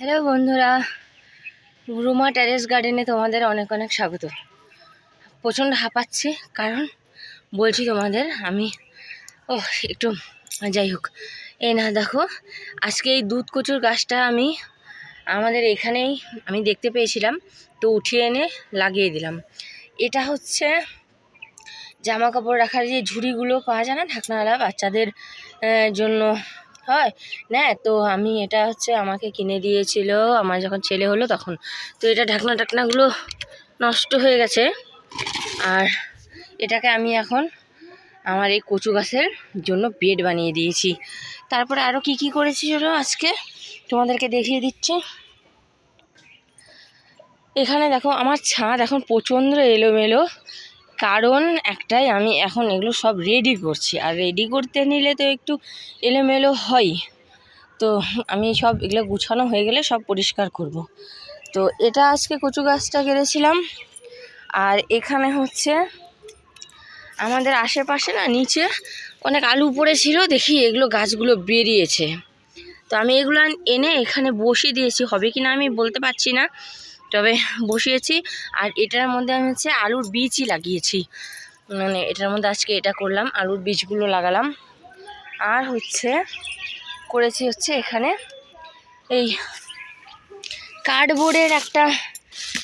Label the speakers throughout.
Speaker 1: Hello বন্ধুরা, Ruma terrace গার্ডেনে তোমাদের অনেক অনেক স্বাগত। প্রচণ্ড হাঁপাচ্ছি, কারণ বলছি তোমাদের আমি ও একটু, যাই হোক। এই না, দেখো, আজকে এই দুধ কচুর গাছটা আমি, আমাদের এখানেই আমি দেখতে পেয়েছিলাম, তো উঠিয়ে এনে লাগিয়ে দিলাম। এটা হচ্ছে জামা কাপড় রাখার যে ঝুড়িগুলো পাওয়া যায় না, ঢাকনাওয়ালা বাচ্চাদের জন্য হয়? না, তো আমি এটা হচ্ছে আমাকে কিনে দিয়েছিল, আমার যখন ছেলে হলো তখন। তো এটা ঢাকনা টাকনাগুলো নষ্ট হয়ে গেছে। আর এটাকে আমি এখন আমার এই কচু গাছের জন্য বেড বানিয়ে দিয়েছি। তারপরে আরও কি কি করেছি চলো আজকে? তোমাদেরকে দেখিয়ে দিচ্ছি। এখানে দেখো, আমার ছাদ এখন প্রচণ্ড এলোমেলো। কারণ একটাই, আমি এখন এগুলো সব রেডি করছি। আর রেডি করতে নিলে তো একটু এলোমেলো হয়। তো আমি সব এগুলো গুছানো হয়ে গেলে সব পরিষ্কার করব। তো এটা আজকে কচু গাছটা কেটেছিলাম। আর এখানে হচ্ছে আমাদের আশেপাশে না নিচে অনেক আলু পড়েছিল, দেখি এগুলো গাছগুলো বেরিয়েছে। তো আমি এগুলো এনে এখানে বসিয়ে দিয়েছি, হবে কি না আমি বলতে পারছি না। তবে বসিয়েছি আর এটার মধ্যে আমি হচ্ছে আলুর বীজই লাগিয়েছি। মানে এটার মধ্যে আজকে এটা করলাম, আলুর বীজগুলো লাগালাম। আর হচ্ছে করেছি হচ্ছে এখানে এই কার্ডবোর্ডের একটা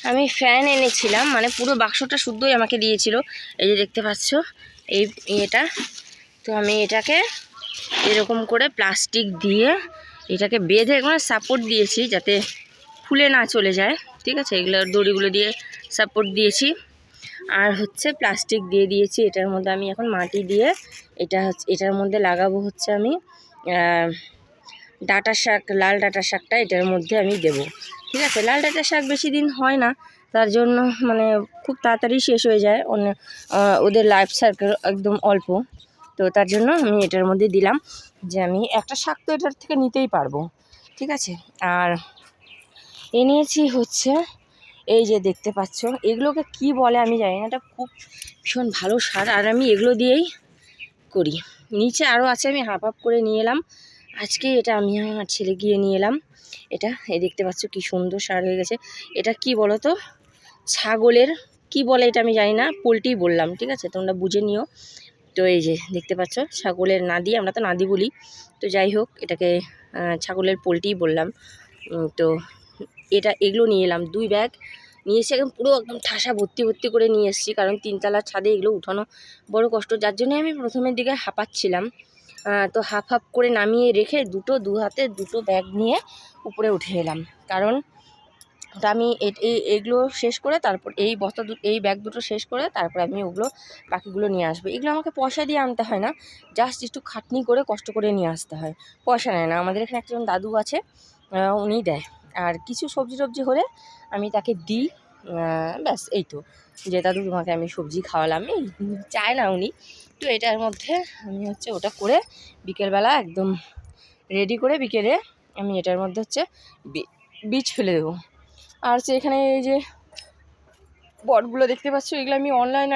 Speaker 1: আমি ফ্যান এনেছিলাম মানে পুরো বাক্সটা শুদ্ধই আমাকে দিয়েছিল। এই যে দেখতে পাচ্ছ, এই এটা। তো আমি এটাকে এরকম করে প্লাস্টিক দিয়ে এটাকে বেঁধে মানে সাপোর্ট দিয়েছি যাতে খুলে না চলে যায়। ঠিক আছে? এগুলো দড়িগুলো দিয়ে সাপোর্ট দিয়েছি। আর হচ্ছে প্লাস্টিক দিয়ে দিয়েছি। এটার মধ্যে আমি এখন মাটি দিয়ে এটা হচ্ছে, এটার মধ্যে লাগাবো হচ্ছে আমি ডাঁটা শাক, লাল ডাঁটা শাকটা এটার মধ্যে আমি দেব। ঠিক আছে? লাল ডাঁটা শাক বেশি দিন হয় না। তার জন্য মানে খুব তাড়াতাড়ি শেষ হয়ে যায়। অন্য ওদের লাইফ সার্কেল একদম অল্প। তো তার জন্য আমি এটার মধ্যে দিলাম যে আমি একটা শাক তো এটার থেকে নিতেই পারব। ঠিক আছে? আর এ নিয়েছি হচ্ছে, এই যে দেখতে পাচ্ছ। এগুলোকে কি বলে আমি জানি না, এটা খুব ভীষণ ভালো সার। আর আমি এগুলো দিয়েই করি। নিচে আরও আছে, আমি হাফ হাফ করে নিয়ে এলাম। আজকে এটা আমি আমার ছেলে গিয়ে নিয়ে এলাম। এটা, এই দেখতে পাচ্ছ কি সুন্দর সার হয়ে গেছে। এটা কি বলো তো ছাগলের, কি বলে এটা আমি জানি না, পোলট্রি বললাম, ঠিক আছে? তোমরা বুঝে নিও। তো এই যে দেখতে পাচ্ছ, ছাগলের নাদি, আমরা তো নাদি বলি। তো যাই হোক, এটাকে ছাগলের পোলট্রি বললাম। তো এটা এগুলো নিয়ে এলাম, দুই ব্যাগ নিয়ে এসে একদম পুরো একদম ঠাসা ভর্তি ভর্তি করে নিয়ে এসেছি। কারণ তিনতলার ছাদে এগুলো উঠানো বড় কষ্ট, যার জন্য আমি প্রথমের দিকে হাঁপাচ্ছিলাম। তো হাফ হাফ করে নামিয়ে রেখে দুটো দু হাতে দুটো ব্যাগ নিয়ে উপরে উঠে এলাম। কারণ ওটা আমি এই এগুলো শেষ করে তারপর এই বস্তা দু, এই ব্যাগ দুটো শেষ করে তারপর আমি ওগুলো বাকিগুলো নিয়ে আসব। এগুলো আমাকে পয়সা দিয়ে আনতে হয় না জাস্ট একটু খাটনি করে কষ্ট করে নিয়ে আসতে হয়। পয়সা নেয় না। আমাদের এখানে একজন দাদু আছে উনি দেয়। আর কিছু সবজি টবজি হলে আমি তাকে দিই ব্যাস, এই তো। যে দাদু তোমাকে আমি সবজি খাওয়ালাম চায় না উনি। তো এটার মধ্যে আমি হচ্ছে ওটা করে বিকেলবেলা একদম রেডি করে বিকেলে আমি এটার মধ্যে হচ্ছে বীজ ফেলে দেবো। আর হচ্ছে এখানে এই যে বটগুলো দেখতে পাচ্ছ, এগুলো আমি অনলাইন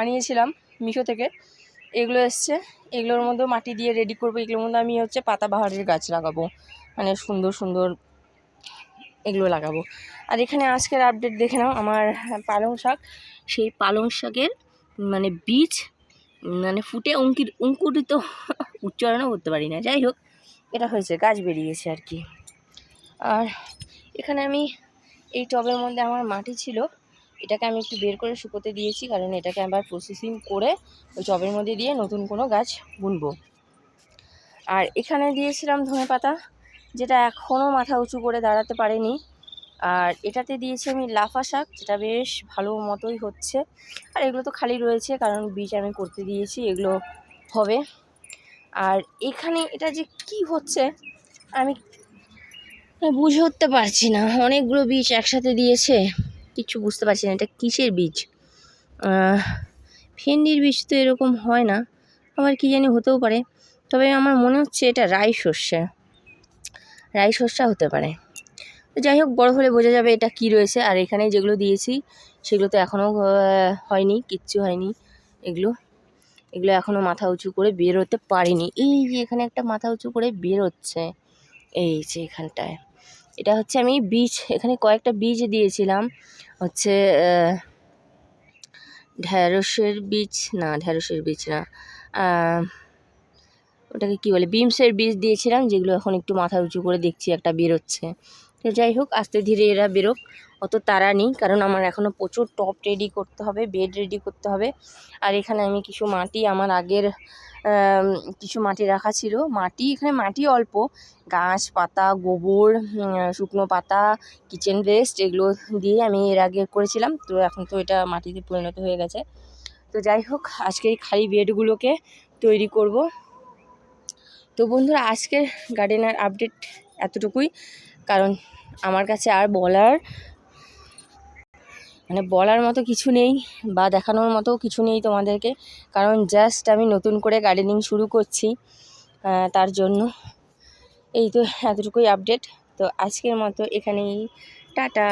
Speaker 1: আনিয়েছিলাম মিশো থেকে। এগুলো এসছে, এগুলোর মধ্যে মাটি দিয়ে রেডি করব। এগুলোর মধ্যে আমি হচ্ছে পাতাবাহারের গাছ লাগাবো। মানে সুন্দর সুন্দর এগুলো লাগাবো। আর এখানে আজকের আপডেট দেখে নাও, আমার পালং শাক, সেই পালং শাকের মানে বীজ মানে ফুটে অঙ্কিত অঙ্কুরিত উচ্চারণও করতে পারি না। যাই হোক, এটা হয়েছে, গাছ বেরিয়েছে আর কি। আর এখানে আমি, এই টবের মধ্যে আমার মাটি ছিল, এটাকে আমি একটু বের করে শুকোতে দিয়েছি, কারণ এটাকে আবার প্রসেসিং করে ওই টবের মধ্যে দিয়ে নতুন কোনো গাছ বুনবো। আর এখানে দিয়েছিলাম ধনে পাতা যেটা এখনও মাথা উঁচু করে দাঁড়াতে পারেনি। আর এটাতে দিয়েছি আমি লাফা শাক, যেটা বেশ ভালো মতোই হচ্ছে। আর এগুলো তো খালি রয়েছে, কারণ বীজ আমি করতে দিয়েছি, এগুলো হবে। আর এখানে এটা যে কি হচ্ছে, আমি বুঝে উঠতে পারছি না। অনেকগুলো বীজ একসাথে দিয়েছে, কিছু বুঝতে পারছি না, এটা কিসের বীজ? ভেন্ডির বীজ তো এরকম হয় না, আবার কি জানি হতেও পারে। তবে আমার মনে হচ্ছে এটা রাই শস্যা রাই শস্যা হতে পারে। তো যাই হোক, বড় হলে বোঝা যাবে এটা কি রয়েছে। আর এখানে যেগুলো দিয়েছি, সেগুলো তো এখনও হয়নি, কিচ্ছু হয়নি। এগুলো এগুলো এখনও মাথা উঁচু করে বের হতে পারিনি। এই যে এখানে একটা মাথা উঁচু করে বের হচ্ছে এই যে এখানটায়। এটা হচ্ছে আমি বীজ, এখানে কয়েকটা বীজ দিয়েছিলাম। হচ্ছে ঢ্যাঁড়সের বীজ, না ঢ্যাঁড়সের বীজ না ওটাকে কী বলে, বিমসের বীজ দিয়েছিলাম, যেগুলো এখন একটু মাথা উঁচু করে দেখছি একটা বেরোচ্ছে। তো যাই হোক, আস্তে ধীরে এরা বেরোক, অত তাড়া নেই, কারণ আমার এখনও প্রচুর টপ রেডি করতে হবে, বেড রেডি করতে হবে। আর এখানে আমি কিছু মাটি, আমার আগের কিছু মাটি রাখা ছিল। মাটি, এখানে মাটি অল্প ঘাস পাতা গোবর শুকনো পাতা কিচেন ওয়েস্ট এগুলো দিয়ে আমি এর আগে করেছিলাম, তো এখন তো এটা মাটিতে পরিণত হয়ে গেছে। তো যাই হোক আজকে এই খালি বেডগুলোকে তৈরি করব। তো বন্ধুরা, আজকের গার্ডেনার আপডেট এতটুকুই। কারণ আমার কাছে আর বলার মানে বলার মতো কিছু নেই বা দেখানোর মতো কিছু নেই তোমাদেরকে। কারণ জাস্ট আমি নতুন করে গার্ডেনিং শুরু করছি তার জন্য। এই তো এতটুকুই আপডেট তো আজকের মতো এখানেই। টাটা।